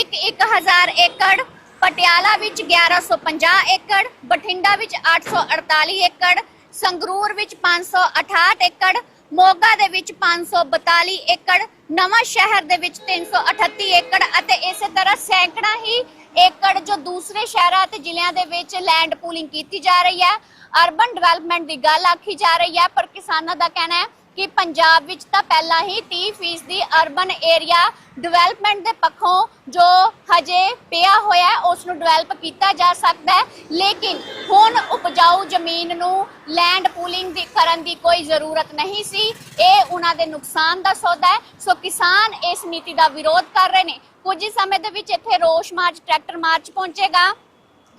1-1000 ਏਕੜ, ਪਟਿਆਲਾ ਵਿੱਚ 1150 ਏਕੜ, ਬਠਿੰਡਾ ਵਿੱਚ 848 ਏਕੜ, ਸੰਗਰੂਰ ਵਿੱਚ 568 ਏਕੜ, ਮੋਗਾ ਦੇ ਵਿੱਚ 542 ਏਕੜ ਨਵਾਂ ਸ਼ਹਿਰ ਦੇ ਵਿੱਚ 338 ਏਕੜ ਅਤੇ ਇਸੇ ਤਰ੍ਹਾਂ ਸੈਂਕੜਾ ਹੀ ਏਕੜ ਜੋ ਦੂਸਰੇ ਸ਼ਹਿਰਾਂ ਅਤੇ ਜ਼ਿਲ੍ਹਿਆਂ ਦੇ ਵਿੱਚ ਲੈਂਡ ਪੂਲਿੰਗ ਕੀਤੀ ਜਾ ਰਹੀ ਹੈ ਅਰਬਨ ਡਿਵੈਲਪਮੈਂਟ ਦੀ ਗੱਲ ਆਖੀ ਜਾ ਰਹੀ ਹੈ, ਪਰ ਕਿਸਾਨਾਂ ਦਾ ਕਹਿਣਾ ਹੈ ਕਿ ਪੰਜਾਬ ਵਿੱਚ ਤਾਂ ਪਹਿਲਾਂ ਹੀ 30% ਦੀ ਅਰਬਨ ਏਰੀਆ ਡਿਵੈਲਪਮੈਂਟ ਦੇ ਪੱਖੋਂ ਜੋ ਹਜੇ ਪਿਆ ਹੋਇਆ ਉਸ ਨੂੰ ਡਿਵੈਲਪ ਕੀਤਾ ਜਾ ਸਕਦਾ ਹੈ। ਲੇਕਿਨ ਹੁਣ ਉਪਜਾਊ ਜ਼ਮੀਨ ਨੂੰ ਲੈਂਡ ਪੂਲਿੰਗ ਦੀ ਕਰਨ ਦੀ ਕੋਈ ਜ਼ਰੂਰਤ ਨਹੀਂ ਸੀ। ਇਹ ਉਹਨਾਂ ਦੇ ਨੁਕਸਾਨ ਦਾ ਸੌਦਾ ਹੈ। ਸੋ ਕਿਸਾਨ ਇਸ ਨੀਤੀ ਦਾ ਵਿਰੋਧ ਕਰ ਰਹੇ ਨੇ। ਕੁਝ ਹੀ ਸਮੇਂ ਦੇ ਵਿੱਚ ਇੱਥੇ ਰੋਸ਼ ਮਾਰਚ ਟਰੈਕਟਰ ਮਾਰਚ ਪਹੁੰਚੇਗਾ।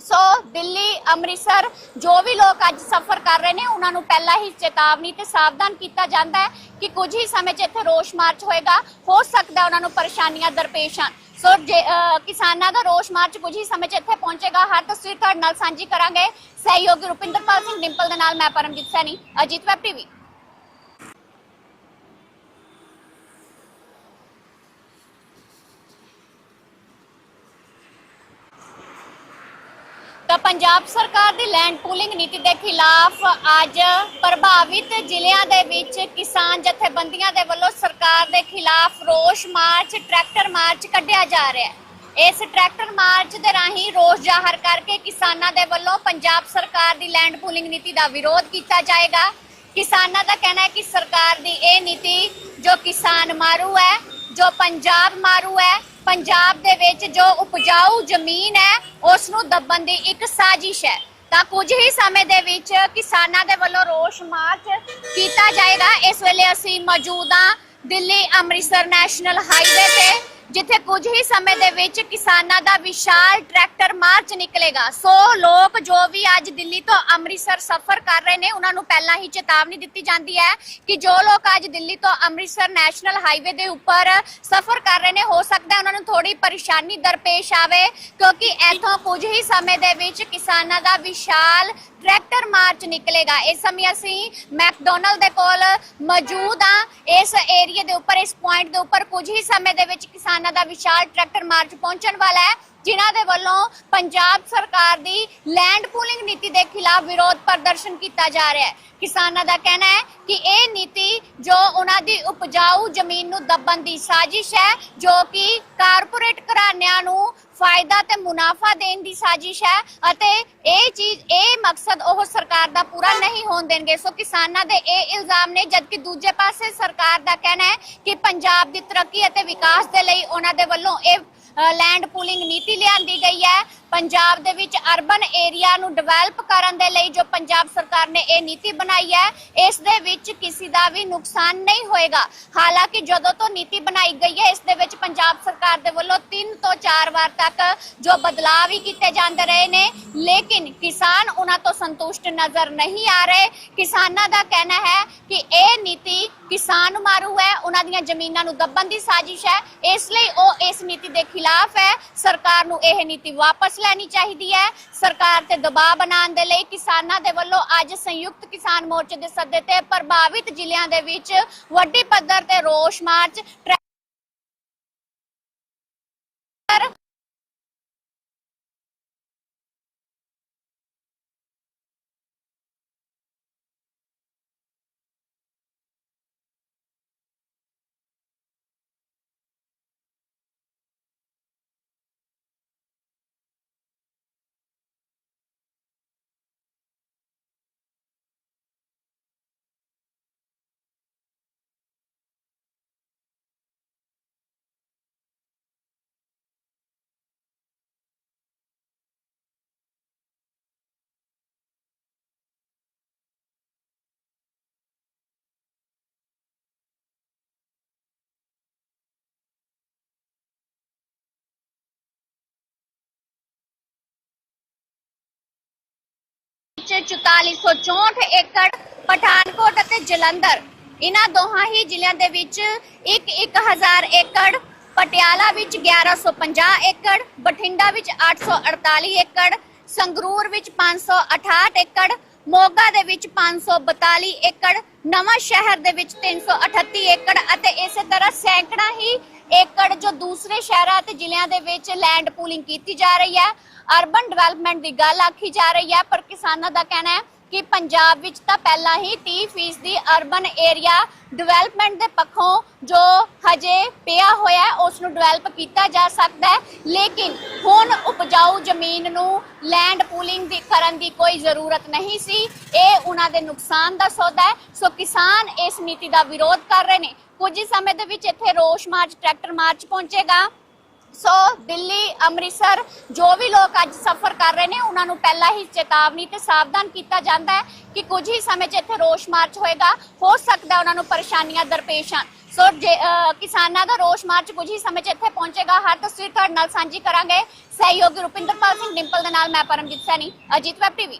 ਸੋ ਦਿੱਲੀ ਅੰਮ੍ਰਿਤਸਰ ਜੋ ਵੀ ਲੋਕ ਅੱਜ ਸਫ਼ਰ ਕਰ ਰਹੇ ਨੇ ਉਹਨਾਂ ਨੂੰ ਪਹਿਲਾਂ ਹੀ ਚੇਤਾਵਨੀ ਤੇ ਸਾਵਧਾਨ ਕੀਤਾ ਜਾਂਦਾ ਹੈ ਕਿ ਕੁਝ ਹੀ ਸਮੇਂ 'ਚ ਇੱਥੇ ਰੋਸ਼ ਮਾਰਚ ਹੋਏਗਾ। ਹੋ ਸਕਦਾ ਉਹਨਾਂ ਨੂੰ ਪਰੇਸ਼ਾਨੀਆਂ ਦਰਪੇਸ਼ ਆਉਣ। ਸੋ ਜੇ, ਕਿਸਾਨਾਂ ਦਾ ਰੋਸ਼ ਮਾਰਚ ਕੁਝ ਹੀ ਸਮੇਂ 'ਚ ਇੱਥੇ ਪਹੁੰਚੇਗਾ। ਹਰ ਤਸਵੀਰ ਤੁਹਾਡੇ ਨਾਲ ਸਾਂਝੀ ਕਰਾਂਗੇ। ਸਹਿਯੋਗੀ ਰੁਪਿੰਦਰਪਾਲ ਸਿੰਘ ਡਿੰਪਲ ਦੇ ਨਾਲ ਮੈਂ ਪਰਮਜੀਤ ਸੈਣੀ ਅਜੀਤ ਵੈਬ ਟੀਵੀ ਤਾਂ ਪੰਜਾਬ ਸਰਕਾਰ ਦੀ ਲੈਂਡ ਪੂਲਿੰਗ ਨੀਤੀ ਦੇ ਖਿਲਾਫ ਅੱਜ ਪ੍ਰਭਾਵਿਤ ਜ਼ਿਲ੍ਹਿਆਂ ਦੇ ਵਿੱਚ ਕਿਸਾਨ ਜਥੇਬੰਦੀਆਂ ਦੇ ਵੱਲੋਂ ਸਰਕਾਰ ਦੇ ਖਿਲਾਫ ਰੋਸ ਮਾਰਚ, ਟਰੈਕਟਰ ਮਾਰਚ ਕੱਢਿਆ ਜਾ ਰਿਹਾ ਹੈ। ਇਸ ਟਰੈਕਟਰ ਮਾਰਚ ਦੇ ਰਾਹੀਂ ਰੋਸ ਜ਼ਾਹਰ ਕਰਕੇ ਕਿਸਾਨਾਂ ਦੇ ਵੱਲੋਂ ਪੰਜਾਬ ਸਰਕਾਰ ਦੀ ਲੈਂਡ ਪੂਲਿੰਗ ਨੀਤੀ ਦਾ ਵਿਰੋਧ ਕੀਤਾ ਜਾਏਗਾ। ਕਿਸਾਨਾਂ ਦਾ ਕਹਿਣਾ ਹੈ ਕਿ ਸਰਕਾਰ ਦੀ ਇਹ ਨੀਤੀ ਜੋ ਕਿਸਾਨ ਮਾਰੂ ਹੈ ਜੋ ਪੰਜਾਬ ਮਾਰੂ ਹੈ, ਪੰਜਾਬ ਦੇ ਵਿੱਚ ਜੋ ਉਪਜਾਊ ਜ਼ਮੀਨ ਹੈ ਉਸ ਨੂੰ ਦੱਬਣ ਦੀ ਇੱਕ ਸਾਜ਼ਿਸ਼ ਹੈ। ਤਾਂ ਕੁਝ ਹੀ ਸਮੇਂ ਦੇ ਵਿੱਚ ਕਿਸਾਨਾਂ ਦੇ ਵੱਲੋਂ ਰੋਸ ਮਾਰਚ ਕੀਤਾ ਜਾਏਗਾ। ਇਸ ਵੇਲੇ ਅਸੀਂ ਮੌਜੂਦ ਹਾਂ ਦਿੱਲੀ ਅੰਮ੍ਰਿਤਸਰ ਨੈਸ਼ਨਲ ਹਾਈਵੇ ਤੇ। ਜਿੱਥੇ ਕੁਝ ਹੀ ਸਮੇਂ ਦੇ ਵਿੱਚ ਕਿਸਾਨਾਂ ਦਾ ਵਿਸ਼ਾਲ ਟਰੈਕਟਰ ਮਾਰਚ ਨਿਕਲੇਗਾ। ਸੋ ਲੋਕ ਜੋ ਵੀ ਅੱਜ ਦਿੱਲੀ ਤੋਂ ਅੰਮ੍ਰਿਤਸਰ ਸਫ਼ਰ ਕਰ ਰਹੇ ਨੇ, ਉਹਨਾਂ ਨੂੰ ਪਹਿਲਾਂ ਹੀ ਚੇਤਾਵਨੀ ਦਿੱਤੀ ਜਾਂਦੀ ਹੈ ਕਿ ਜੋ ਲੋਕ ਅੱਜ ਦਿੱਲੀ ਤੋਂ ਅੰਮ੍ਰਿਤਸਰ ਨੈਸ਼ਨਲ ਹਾਈਵੇ ਦੇ ਉੱਪਰ ਸਫ਼ਰ ਕਰ ਰਹੇ ਨੇ, ਹੋ ਸਕਦਾ ਉਹਨਾਂ ਨੂੰ ਥੋੜੀ ਪਰੇਸ਼ਾਨੀ ਦਰਪੇਸ਼ ਆਵੇ, ਕਿਉਂਕਿ ਇੱਥੋਂ ਕੁਝ ਹੀ ਸਮੇਂ ਦੇ ਵਿੱਚ ਕਿਸਾਨਾਂ ਦਾ ਵਿਸ਼ਾਲ ਟਰੈਕਟਰ ਮਾਰਚ ਨਿਕਲੇਗਾ। ਇਸ ਸਮੇਂ ਅਸੀਂ ਮੈਕਡੋਨਲਡ ਦੇ ਕੋਲ ਮੌਜੂਦ ਹਾਂ। ਇਸ ਏਰੀਆ ਦੇ ਉੱਪਰ, ਇਸ ਪੁਆਇੰਟ ਦੇ ਉੱਪਰ ਕੁਝ ਹੀ ਸਮੇਂ ਦੇ ਵਿੱਚ ਕਿਸਾਨਾਂ ਦਾ ਵਿਸ਼ਾਲ ਟਰੈਕਟਰ ਮਾਰਚ ਪਹੁੰਚਣ ਵਾਲਾ ਹੈ। ਜਿਨ੍ਹਾਂ ਦੇ ਵੱਲੋਂ ਪੰਜਾਬ ਸਰਕਾਰ ਦੀ ਲੈਂਡ ਪੂਲਿੰਗ ਨੀਤੀ ਦੇ ਖਿਲਾਫ ਵਿਰੋਧ ਪ੍ਰਦਰਸ਼ਨ ਕੀਤਾ ਜਾ ਰਿਹਾ ਹੈ। ਕਿਸਾਨਾਂ ਦਾ ਕਹਿਣਾ ਹੈ ਕਿ ਇਹ ਨੀਤੀ ਜੋ ਉਹਨਾਂ ਦੀ ਉਪਜਾਊ ਜ਼ਮੀਨ ਨੂੰ ਦੱਬਣ ਦੀ ਸਾਜ਼ਿਸ਼ ਹੈ, ਜੋ ਕਿ ਕਾਰਪੋਰੇਟ ਘਰਾਣਿਆਂ ਨੂੰ ਫਾਇਦਾ ਤੇ ਮੁਨਾਫਾ ਦੇਣ ਦੀ ਸਾਜ਼ਿਸ਼ ਹੈ ਅਤੇ ਇਹ ਚੀਜ਼, ਇਹ ਮਕਸਦ ਉਹ ਸਰਕਾਰ ਦਾ ਪੂਰਾ ਨਹੀਂ ਹੋਣ ਦੇਣਗੇ। ਸੋ ਕਿਸਾਨਾਂ ਦੇ ਇਹ ਇਲਜ਼ਾਮ ਨੇ, ਜਦਕਿ ਦੂਜੇ ਪਾਸੇ ਸਰਕਾਰ ਦਾ ਕਹਿਣਾ ਹੈ ਕਿ ਪੰਜਾਬ ਦੀ ਤਰੱਕੀ ਅਤੇ ਵਿਕਾਸ ਦੇ ਲਈ ਉਹਨਾਂ ਦੇ ਵੱਲੋਂ ਇਹ ਲੈਂਡ ਪੂਲਿੰਗ ਨੀਤੀ ਲਿਆਂਦੀ ਗਈ ਹੈ। ਪੰਜਾਬ ਦੇ ਵਿੱਚ ਅਰਬਨ ਏਰੀਆ ਨੂੰ ਡਿਵੈਲਪ ਕਰਨ ਦੇ ਲਈ ਜੋ ਪੰਜਾਬ ਸਰਕਾਰ ਨੇ ਇਹ ਨੀਤੀ ਬਣਾਈ ਹੈ, ਇਸ ਦੇ ਵਿੱਚ ਕਿਸੇ ਦਾ ਵੀ ਨੁਕਸਾਨ ਨਹੀਂ ਹੋਏਗਾ। ਹਾਲਾਂਕਿ ਜਦੋਂ ਤੋਂ ਨੀਤੀ ਬਣਾਈ ਗਈ ਹੈ, ਇਸ ਦੇ ਵਿੱਚ ਪੰਜਾਬ ਸਰਕਾਰ ਦੇ ਵੱਲੋਂ 3 ਤੋਂ 4 ਵਾਰ ਤੱਕ ਜੋ ਬਦਲਾਅ ਵੀ ਕੀਤੇ ਜਾਂਦੇ ਰਹੇ ਨੇ, ਲੇਕਿਨ ਕਿਸਾਨ ਉਹਨਾਂ ਤੋਂ ਸੰਤੁਸ਼ਟ ਨਜ਼ਰ ਨਹੀਂ ਆ ਰਹੇ। ਕਿਸਾਨਾਂ ਦਾ ਕਹਿਣਾ ਹੈ ਕਿ ਇਹ ਨੀਤੀ ਕਿਸਾਨ ਮਾਰੂ ਹੈ, ਉਹਨਾਂ ਦੀਆਂ ਜ਼ਮੀਨਾਂ ਨੂੰ ਦੱਬਣ ਦੀ ਸਾਜ਼ਿਸ਼ ਹੈ, ਇਸ ਲਈ ਉਹ ਇਸ ਨੀਤੀ ਦੇ ਖਿਲਾਫ ਹੈ। ਸਰਕਾਰ ਨੂੰ ਇਹ ਨੀਤੀ ਵਾਪਸ ਲੈਣੀ ਚਾਹੀਦੀ ਹੈ। ਸਰਕਾਰ ਤੇ ਦਬਾਅ ਬਣਾਉਣ ਦੇ ਲਈ ਕਿਸਾਨਾਂ ਦੇ ਵੱਲੋਂ ਅੱਜ ਸੰਯੁਕਤ ਕਿਸਾਨ ਮੋਰਚੇ ਦੇ ਸੱਦੇ ਤੇ ਪ੍ਰਭਾਵਿਤ ਜ਼ਿਲ੍ਹਿਆਂ ਦੇ ਵਿੱਚ ਵੱਡੀ ਪੱਧਰ ਤੇ ਰੋਸ ਮਾਰਚ ਟਰੈਕਟਰ ਵਿੱਚ 4464 ਏਕੜ ਪਠਾਨਕੋਟ ਅਤੇ ਜਲੰਧਰ। ਇਹਨਾਂ ਦੋਹਾਂ ਹੀ ਜ਼ਿਲ੍ਹਿਆਂ ਦੇ ਵਿੱਚ 1-1000 ਏਕੜ, ਪਟਿਆਲਾ ਵਿੱਚ 1150 ਏਕੜ, ਬਠਿੰਡਾ ਵਿੱਚ 848 ਏਕੜ, ਸੰਗਰੂਰ ਵਿੱਚ 568 ਏਕੜ, ਮੋਗਾ ਦੇ ਵਿੱਚ 542 ਏਕੜ ਨਵਾਂ ਸ਼ਹਿਰ ਦੇ ਵਿੱਚ 338 ਏਕੜ ਅਤੇ ਇਸੇ ਤਰ੍ਹਾਂ ਸੈਂਕੜਾ ਹੀ ਏਕੜ ਜੋ ਦੂਸਰੇ ਸ਼ਹਿਰਾਂ ਅਤੇ ਜ਼ਿਲ੍ਹਿਆਂ ਦੇ ਵਿੱਚ ਲੈਂਡ ਪੂਲਿੰਗ ਕੀਤੀ ਜਾ ਰਹੀ ਹੈ। ਅਰਬਨ ਡਿਵੈਲਪਮੈਂਟ ਦੀ ਗੱਲ ਆਖੀ ਜਾ ਰਹੀ ਹੈ, ਪਰ ਕਿਸਾਨਾਂ ਦਾ ਕਹਿਣਾ ਹੈ ਕਿ ਪੰਜਾਬ ਵਿੱਚ ਤਾਂ ਪਹਿਲਾਂ ਹੀ 30% ਦੀ ਅਰਬਨ ਏਰੀਆ ਡਿਵੈਲਪਮੈਂਟ ਦੇ ਪੱਖੋਂ ਜੋ ਹਜੇ ਪਿਆ ਹੋਇਆ ਹੈ, ਉਸ ਨੂੰ ਡਿਵੈਲਪ ਕੀਤਾ ਜਾ ਸਕਦਾ ਹੈ। ਲੇਕਿਨ ਹੁਣ ਉਪਜਾਊ ਜ਼ਮੀਨ ਨੂੰ ਲੈਂਡ ਪੂਲਿੰਗ ਦੀ ਕਰਨ ਦੀ ਕੋਈ ਜ਼ਰੂਰਤ ਨਹੀਂ ਸੀ। ਇਹ ਉਹਨਾਂ ਦੇ ਨੁਕਸਾਨ ਦਾ ਸੌਦਾ ਹੈ। ਸੋ ਕਿਸਾਨ ਇਸ ਨੀਤੀ ਦਾ ਵਿਰੋਧ ਕਰ ਰਹੇ ਨੇ। ਕੁਝ ਹੀ ਸਮੇਂ ਦੇ ਵਿੱਚ ਇੱਥੇ ਰੋਸ ਮਾਰਚ, ਟਰੈਕਟਰ ਮਾਰਚ ਪਹੁੰਚੇਗਾ। ਸੋ ਦਿੱਲੀ ਅੰਮ੍ਰਿਤਸਰ ਜੋ ਵੀ ਲੋਕ ਅੱਜ ਸਫ਼ਰ ਕਰ ਰਹੇ ਨੇ ਉਹਨਾਂ ਨੂੰ ਪਹਿਲਾਂ ਹੀ ਚੇਤਾਵਨੀ ਤੇ ਸਾਵਧਾਨ ਕੀਤਾ ਜਾਂਦਾ ਹੈ ਕਿ ਕੁਝ ਹੀ ਸਮੇਂ 'ਚ ਇੱਥੇ ਰੋਸ ਮਾਰਚ ਹੋਏਗਾ। ਹੋ ਸਕਦਾ ਉਹਨਾਂ ਨੂੰ ਪਰੇਸ਼ਾਨੀਆਂ ਦਰਪੇਸ਼ ਆਉਣ। ਸੋ ਜੇ, ਕਿਸਾਨਾਂ ਦਾ ਰੋਸ ਮਾਰਚ ਕੁਝ ਹੀ ਸਮੇਂ 'ਚ ਇੱਥੇ ਪਹੁੰਚੇਗਾ। ਹਰ ਤਸਵੀਰ ਤੁਹਾਡੇ ਨਾਲ ਸਾਂਝੀ ਕਰਾਂਗੇ। ਸਹਿਯੋਗੀ ਰੁਪਿੰਦਰਪਾਲ ਸਿੰਘ ਡਿੰਪਲ ਦੇ ਨਾਲ ਮੈਂ ਪਰਮਜੀਤ ਸੈਣੀ ਅਜੀਤ ਵੈਬ ਟੀਵੀ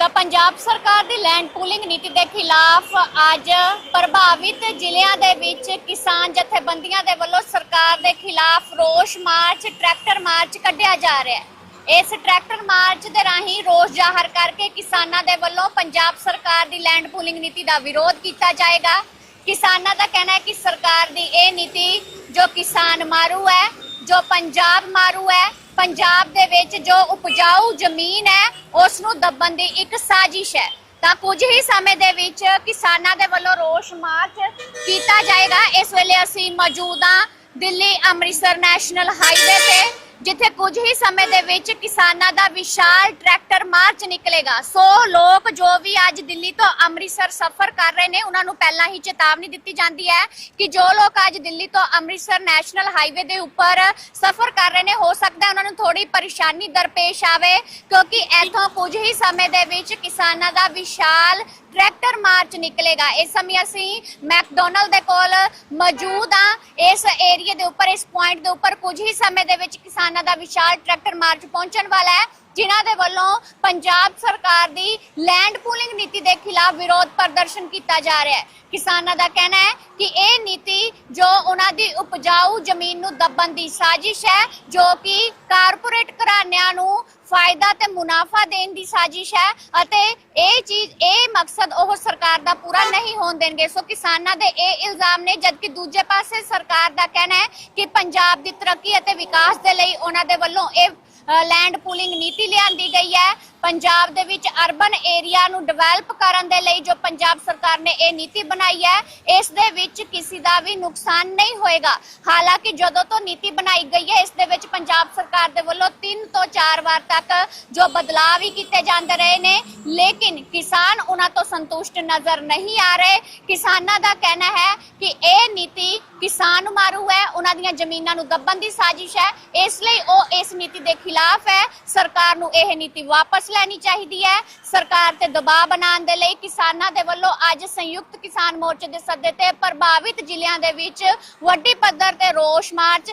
ਤਾਂ ਪੰਜਾਬ ਸਰਕਾਰ ਦੀ ਲੈਂਡ ਪੂਲਿੰਗ ਨੀਤੀ ਦੇ ਖਿਲਾਫ ਅੱਜ ਪ੍ਰਭਾਵਿਤ ਜ਼ਿਲ੍ਹਿਆਂ ਦੇ ਵਿੱਚ ਕਿਸਾਨ ਜਥੇਬੰਦੀਆਂ ਦੇ ਵੱਲੋਂ ਸਰਕਾਰ ਦੇ ਖਿਲਾਫ ਰੋਸ ਮਾਰਚ, ਟਰੈਕਟਰ ਮਾਰਚ ਕੱਢਿਆ ਜਾ ਰਿਹਾ ਹੈ। ਇਸ ਟਰੈਕਟਰ ਮਾਰਚ ਦੇ ਰਾਹੀਂ ਰੋਸ ਜ਼ਾਹਰ ਕਰਕੇ ਕਿਸਾਨਾਂ ਦੇ ਵੱਲੋਂ ਪੰਜਾਬ ਸਰਕਾਰ ਦੀ ਲੈਂਡ ਪੂਲਿੰਗ ਨੀਤੀ ਦਾ ਵਿਰੋਧ ਕੀਤਾ ਜਾਏਗਾ। ਕਿਸਾਨਾਂ ਦਾ ਕਹਿਣਾ ਹੈ ਕਿ ਸਰਕਾਰ ਦੀ ਇਹ ਨੀਤੀ ਜੋ ਕਿਸਾਨ ਮਾਰੂ ਹੈ, ਜੋ ਪੰਜਾਬ ਮਾਰੂ ਹੈ ਪੰਜਾਬ ਦੇ ਵਿੱਚ ਜੋ ਉਪਜਾਊ ਜ਼ਮੀਨ ਹੈ ਉਸ ਨੂੰ ਦੱਬਣ ਦੀ ਇੱਕ ਸਾਜ਼ਿਸ਼ ਹੈ। ਤਾਂ ਕੁਝ ਹੀ ਸਮੇਂ ਦੇ ਵਿੱਚ ਕਿਸਾਨਾਂ ਦੇ ਵੱਲੋਂ ਰੋਸ ਮਾਰਚ ਕੀਤਾ ਜਾਏਗਾ। ਇਸ ਵੇਲੇ ਅਸੀਂ ਮੌਜੂਦ ਹਾਂ ਦਿੱਲੀ ਅੰਮ੍ਰਿਤਸਰ ਨੈਸ਼ਨਲ ਹਾਈਵੇ ਤੇ। ਜਿੱਥੇ ਕੁਝ ਹੀ ਸਮੇਂ ਦੇ ਵਿੱਚ ਕਿਸਾਨਾਂ ਦਾ ਵਿਸ਼ਾਲ ਟਰੈਕਟਰ ਮਾਰਚ ਨਿਕਲੇਗਾ। ਸੋ ਲੋਕ ਜੋ ਵੀ ਅੱਜ ਦਿੱਲੀ ਤੋਂ ਅੰਮ੍ਰਿਤਸਰ ਸਫ਼ਰ ਕਰ ਰਹੇ ਨੇ, ਉਹਨਾਂ ਨੂੰ ਪਹਿਲਾਂ ਹੀ ਚੇਤਾਵਨੀ ਦਿੱਤੀ ਜਾਂਦੀ ਹੈ ਕਿ ਜੋ ਲੋਕ ਅੱਜ ਦਿੱਲੀ ਤੋਂ ਅੰਮ੍ਰਿਤਸਰ ਨੈਸ਼ਨਲ ਹਾਈਵੇ ਦੇ ਉੱਪਰ ਸਫ਼ਰ ਕਰ ਰਹੇ ਨੇ, ਹੋ ਸਕਦਾ ਉਹਨਾਂ ਨੂੰ ਥੋੜੀ ਪਰੇਸ਼ਾਨੀ ਦਰਪੇਸ਼ ਆਵੇ, ਕਿਉਂਕਿ ਇੱਥੋਂ ਕੁਝ ਹੀ ਸਮੇਂ ਦੇ ਵਿੱਚ ਕਿਸਾਨਾਂ ਦਾ ਵਿਸ਼ਾਲ ਟਰੈਕਟਰ ਮਾਰਚ ਨਿਕਲੇਗਾ। ਇਸ ਸਮੇਂ ਅਸੀਂ ਮੈਕਡੋਨਲਡ ਦੇ ਕੋਲ ਮੌਜੂਦ ਹਾਂ। ਇਸ ਏਰੀਆ ਦੇ ਉੱਪਰ, ਇਸ ਪੁਆਇੰਟ ਦੇ ਉੱਪਰ ਕੁਝ ਹੀ ਸਮੇਂ ਦੇ ਵਿੱਚ ਕਿਸਾਨਾਂ ਦਾ ਵਿਸ਼ਾਲ ਟਰੈਕਟਰ ਮਾਰਚ ਪਹੁੰਚਣ ਵਾਲਾ ਹੈ। ਜਿਨ੍ਹਾਂ ਦੇ ਵੱਲੋਂ ਪੰਜਾਬ ਸਰਕਾਰ ਦੀ ਲੈਂਡ ਪੂਲਿੰਗ ਨੀਤੀ ਦੇ ਖਿਲਾਫ ਵਿਰੋਧ ਪ੍ਰਦਰਸ਼ਨ ਕੀਤਾ ਜਾ ਰਿਹਾ ਹੈ। ਕਿਸਾਨਾਂ ਦਾ ਕਹਿਣਾ ਹੈ ਕਿ ਇਹ ਨੀਤੀ ਜੋ ਉਹਨਾਂ ਦੀ ਉਪਜਾਊ ਜ਼ਮੀਨ ਨੂੰ ਦੱਬਣ ਦੀ ਸਾਜ਼ਿਸ਼ ਹੈ, ਜੋ ਕਿ ਕਾਰਪੋਰੇਟ ਘਰਾਣਿਆਂ ਨੂੰ ਫਾਇਦਾ ਤੇ ਮੁਨਾਫਾ ਦੇਣ ਦੀ ਸਾਜ਼ਿਸ਼ ਹੈ ਅਤੇ ਇਹ ਚੀਜ਼, ਇਹ ਮਕਸਦ ਉਹ ਸਰਕਾਰ ਦਾ ਪੂਰਾ ਨਹੀਂ ਹੋਣ ਦੇਣਗੇ। ਸੋ ਕਿਸਾਨਾਂ ਦੇ ਇਹ ਇਲਜ਼ਾਮ ਨੇ, ਜਦਕਿ ਦੂਜੇ ਪਾਸੇ ਸਰਕਾਰ ਦਾ ਕਹਿਣਾ ਹੈ ਕਿ ਪੰਜਾਬ ਦੀ ਤਰੱਕੀ ਅਤੇ ਵਿਕਾਸ ਦੇ ਲਈ ਉਹਨਾਂ ਦੇ ਵੱਲੋਂ ਇਹ ਲੈਂਡ ਪੂਲਿੰਗ ਨੀਤੀ ਲਿਆਂਦੀ ਗਈ ਹੈ। ਪੰਜਾਬ ਦੇ ਵਿੱਚ ਅਰਬਨ ਏਰੀਆ ਨੂੰ ਡਿਵੈਲਪ ਕਰਨ ਦੇ ਲਈ ਜੋ ਪੰਜਾਬ ਸਰਕਾਰ ਨੇ ਇਹ ਨੀਤੀ ਬਣਾਈ ਹੈ, ਇਸ ਦੇ ਵਿੱਚ ਕਿਸੇ ਦਾ ਵੀ ਨੁਕਸਾਨ ਨਹੀਂ ਹੋਏਗਾ। ਹਾਲਾਂਕਿ ਜਦੋਂ ਤੋਂ ਨੀਤੀ ਬਣਾਈ ਗਈ ਹੈ, ਇਸ ਦੇ ਵਿੱਚ ਪੰਜਾਬ ਸਰਕਾਰ ਦੇ ਵੱਲੋਂ 3 ਤੋਂ 4 ਵਾਰ ਤੱਕ ਜੋ ਬਦਲਾਅ ਵੀ ਕੀਤੇ ਜਾਂਦੇ ਰਹੇ ਨੇ, ਲੇਕਿਨ ਕਿਸਾਨ ਉਹਨਾਂ ਤੋਂ ਸੰਤੁਸ਼ਟ ਨਜ਼ਰ ਨਹੀਂ ਆ ਰਹੇ। ਕਿਸਾਨਾਂ ਦਾ ਕਹਿਣਾ ਹੈ ਕਿ ਇਹ ਨੀਤੀ ਕਿਸਾਨ ਮਾਰੂ ਹੈ, ਉਹਨਾਂ ਦੀਆਂ ਜ਼ਮੀਨਾਂ ਨੂੰ ਦੱਬਣ ਦੀ ਸਾਜ਼ਿਸ਼ ਹੈ, ਇਸ ਲਈ ਉਹ ਇਸ ਨੀਤੀ ਦੇ ਖਿਲਾਫ ਹੈ। ਸਰਕਾਰ ਨੂੰ ਇਹ ਨੀਤੀ ਵਾਪਸ ਲੈਣੀ ਚਾਹੀਦੀ ਹੈ। ਸਰਕਾਰ ਤੇ ਦਬਾਅ ਬਣਾਉਣ ਦੇ ਲਈ ਕਿਸਾਨਾਂ ਦੇ ਵੱਲੋਂ ਅੱਜ ਸੰਯੁਕਤ ਕਿਸਾਨ ਮੋਰਚੇ ਦੇ ਸੱਦੇ ਤੇ ਪ੍ਰਭਾਵਿਤ ਜ਼ਿਲ੍ਹਿਆਂ ਦੇ ਵਿੱਚ ਵੱਡੀ ਪੱਧਰ ਤੇ ਰੋਸ ਮਾਰਚ